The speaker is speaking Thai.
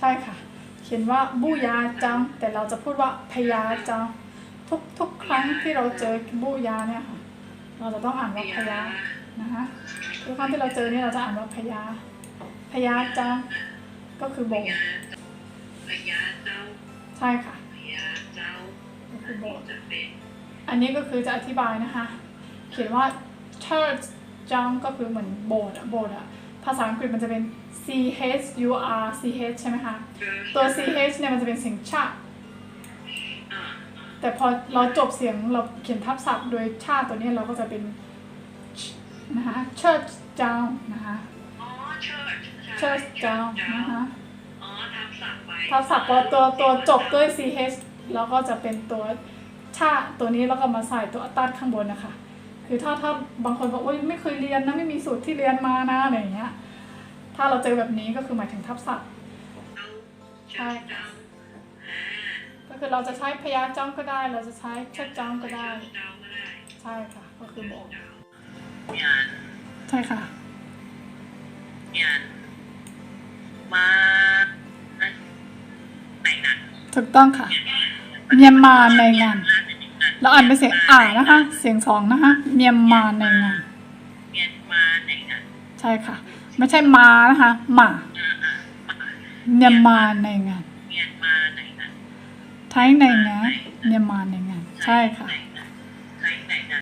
ใช่ค่ะ เขียนว่าบูยาจัง แต่เราจะพูดว่าพยาจัง ทุกทุกครั้งที่เราเจอบูยาเนี่ยค่ะ เราจะต้องอ่านว่าพยานะคะทุกครั้งที่เราเจอเนี่ยเราจะอ่านว่าพยา พยาจัง ก็คือโบสถ์พญาเจ้าใช่ค่ะพญาเจ้าก็คือโบสอันนี้ก็คือจะอธิบายนะคะ เขียนว่า church จังก็คือเหมือนโบสถ์อะโบสถ์อะ ภาษาอังกฤษมันจะเป็น c h u r c h ใช่ไหมคะ ตัว ch เนี่ยมันจะเป็นเสียงชะอ่าแต่พอเราจบเสียงเราเขียนทับศัพท์โดยชาตัวนี้เราก็จะเป็นนะคะ church จังนะคะอ๋อ church church จังนะคะอ๋อทับศัพท์ไปทับศัพท์พอตัวตัวจบด้วย ch แล้วก็จะเป็นตัวชาตัวนี้แล้วก็มาใส่ตัวตัดข้างบนนะคะ คือถ้าถ้าบางคนบอกว่าไม่เคยเรียนนะไม่มีสูตรที่เรียนมานะอะไรอย่างเงี้ย ถ้าเราเจอแบบนี้ก็คือหมายถึงทับศัพท์เอาใช่เจ้าอ่าก็คือเราจะใช้พยาจ้องก็ได้ เราจะใช้เชิดจ้องก็ได้เจ้าก็ได้ใช่ค่ะ ก็คือโบสถ์งานใช่ค่ะงานมาไหนน่ะถูกต้องค่ะเมียนมาในงาน เราอ่านเป็นเสียงอ่านะคะ เสียงสองนะคะเมียนมาในงานเมียนมาไหนน่ะใช่ค่ะไม่ใช่มานะคะหมาอ่าอ่ามาเมียนมาในงานเมียนมาไหนน่ะไทยในงานเมียนมาในงานใช่ค่ะไหน